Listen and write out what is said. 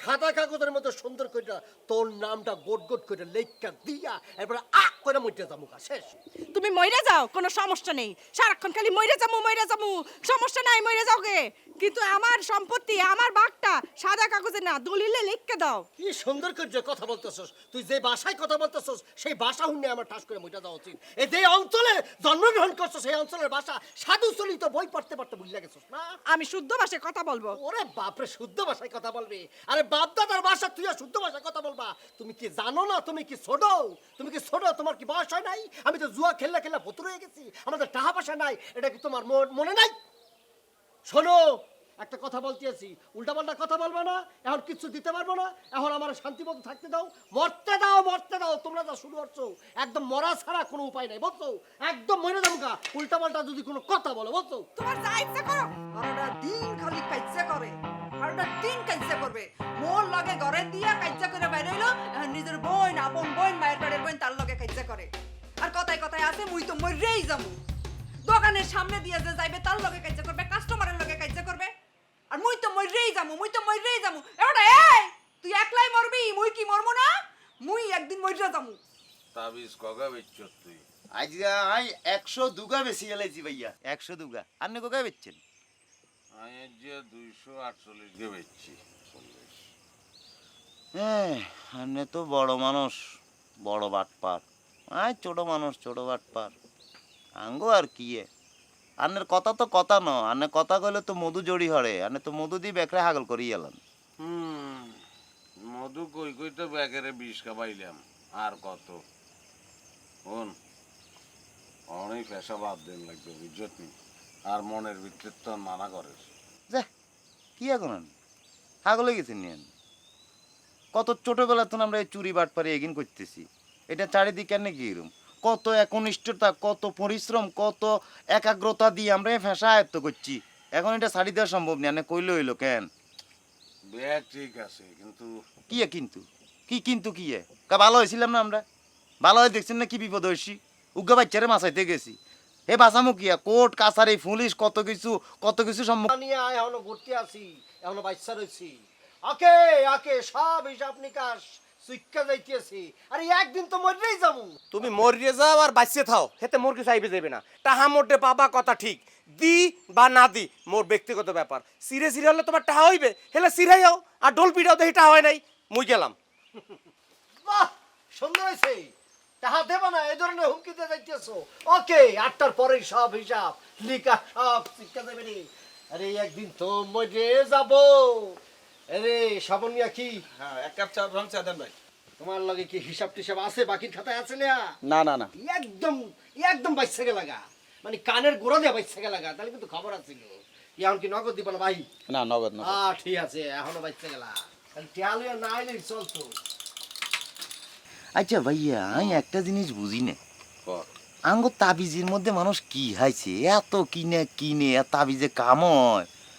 সাদা কাগজের মতো সুন্দর কইটা তোর নামটা গোট গোট কইটা লেখা দিয়া এরপরে আক করে মইটা যামুকা শেষ। তুমি মইরা যাও, কোনো সমস্যা নেই। সারাক্ষণ খালি মইরা যামু মইরা যামু সমস্যা নাই, মইরা যাও গে। কিন্তু আমার সম্পত্তি, আমার বাঘটা সাদা কাগজে না দলিলে লিখকে দাও। কি সুন্দর করে যে কথা বলতেছস। তুই যে ভাষায় কথা বলতেছস সেই ভাষা শুনে আমার ঠাস করে মইটা যাওয়া উচিত। এই যে অঞ্চলে জন্মগ্রহণ করছ সেই অঞ্চলের ভাষা সাধু চলিত বই পড়তে পড়তে বুঝলে গেছস না? আমি শুদ্ধ ভাষায় কথা বলব। ওরে বাপরে শুদ্ধ ভাষায় কথা বলবে? আরে বাপ দাদার ভাষা তুই আর শুদ্ধ ভাষায় কথা বলবা? তুমি কি জানো না তুমি কি ছোট? তুমি কি ছোট তোমার কি বয়স হয় নাই? আমি তো জুয়া খেললে খেললে ভতুর হয়ে গেছি। আমাদের টাকা পয়সা নাই এটা কি তোমার মনে নাই? শোনো একটা কথা বলতে আছি উল্টাপাল্টা কথা বলব না, এখন কিছু দিতে পারব না, এখন আমার শান্তি মতো থাকতে দাও, মরতে দাও মরতে দাও, তোমরা যা শুরু করছ, একদম মরা ছাড়া কোনো উপায় নাই বুঝছ একদম মরে গা, উল্টাপাল্টা যদি কোনো কথা বলো বুঝছ তোমার যা ইচ্ছা করো। আর দিন খালি কাইজা করে আর দিন কাইজা করবে। মোর লগে ঘরে দিয়া কাইজা করে বাইরে হইল নিজের বোন, আপন বোন, মায়ের বাড়ির বোন, তার লগে কাইজা করে। আর কথায় কথায় আছে, মুই তো মরেই যাব। দোকানের সামনে দিয়ে যে যাইবে, তার লগে কাইজা করবে কাস্টমারের লগে কাইজা করবে আর মুই তো মরেই যাব মুই তো মরেই যাব এবারে এই তুই একলাই মরবি মুই কি মরবো না মুই একদিন মরিয়া যাব তাবিজ কগা বেচছ তুই? আজকে আই একশো দুগা বেশি গেলেছি ভাইয়া একশো দুগা। আপনি কোথায় বেচছেন? আমি আজ যে দুইশো আটচল্লিশ গে বেচছি চল্লিশ। হ্যাঁ আপনি তো বড় মানুষ বড় বাটপার। আয় ছোট মানুষ ছোট বাটপার। আঙ্গো আর কি এ? আনের কথা তো কথা ন আনে কথা কইলে তো মধু জড়ি হরে আনে তো মধু দিয়ে বেকরে হাগল করি এলাম হুম। মধু কই কই তো ব্যাগেরে বিষ খাবাইলাম। আর কত? শোন, অনেক পেশা বাদ দেন লাগবে বুঝছত নি? আর মনের ভিতরে তো মানা করে। যা, কি এখন? হাগলে গেছেন নি আনি কত ছোটবেলা তো আমরা এই চুরি বাটপারে এগিন করতেছি। এটা চারিদিকে নে কি এরম? কত একনিষ্ঠতা, কত পরিশ্রম, কত একাগ্রতা দিয়ে আমরা এই ফ্যাসা আয়ত্ত করছি। এখন এটা ছাড়ি দেওয়া সম্ভব না আনে কইলে হইল কেন? ঠিক আছে কিন্তু কি কিন্তু? কি কিন্তু কি এ কা ভালো হয়েছিলাম না আমরা? ভালো হয়ে দেখছেন না কি বিপদ হয়েছি? উগ্গা বাচ্চারে মাছাইতে গেছি। হে বাঁচামু কিয়া? কোর্ট কাছারি পুলিশ কত কিছু কত কিছু সম্মুখ নিয়ে আয় এখনও ঘুরতে আছি এখনও বাচ্চা রয়েছি। ওকে ওকে সব হিসাব নিকাশ শিক্ষা যাইতেছি। আরে একদিন তো মরেই যাব। তুমি মরিয়ে যাও আর বাঁচিয়ে থাও হেতে মোর কিছু আইবে যাবে না। টাহা মোটে পাবা কথা ঠিক। দি বা না দি মোর ব্যক্তিগত ব্যাপার। সিরে সিরে হলে তোমার টাহা হইবে হেলে সিরাই যাও আর ডোল পিটাও দেখি টাহা হয় নাই মুই গেলাম। বাহ সুন্দর হয়েছে তাহা দেব না এই ধরনের হুমকি দিয়ে যাইতেছো। ওকে আটটার পরেই সব হিসাব লিখা সব শিক্ষা দেবে রে। আরে একদিন তো মরে যাব। আরে সাবনিয়া কি? হ্যাঁ এক কাপ চা রং চা দেন ভাই। তোমার লগে কি হিসাব টিসাব আছে বাকির খাতায় আছে না? না না না। একদম একদম বাইসে গেলা গা মানে কানের গোড়া দিয়ে বাচ্চাকে গেলা তাহলে কিন্তু খবর আছিল এখন কি নগদ দিবা না ভাই। না নগদ না হ্যাঁ ঠিক আছে এখনও বাচ্চা গেলা। তাহলে টিয়ালে না আইলে চলতো আচ্ছা ভাইয়া আমি একটা জিনিস বুঝি না আঙ্গ তাবিজের মধ্যে মানুষ কি হাইছে? এত কিনে কিনে আর তাবিজে কাম হয়।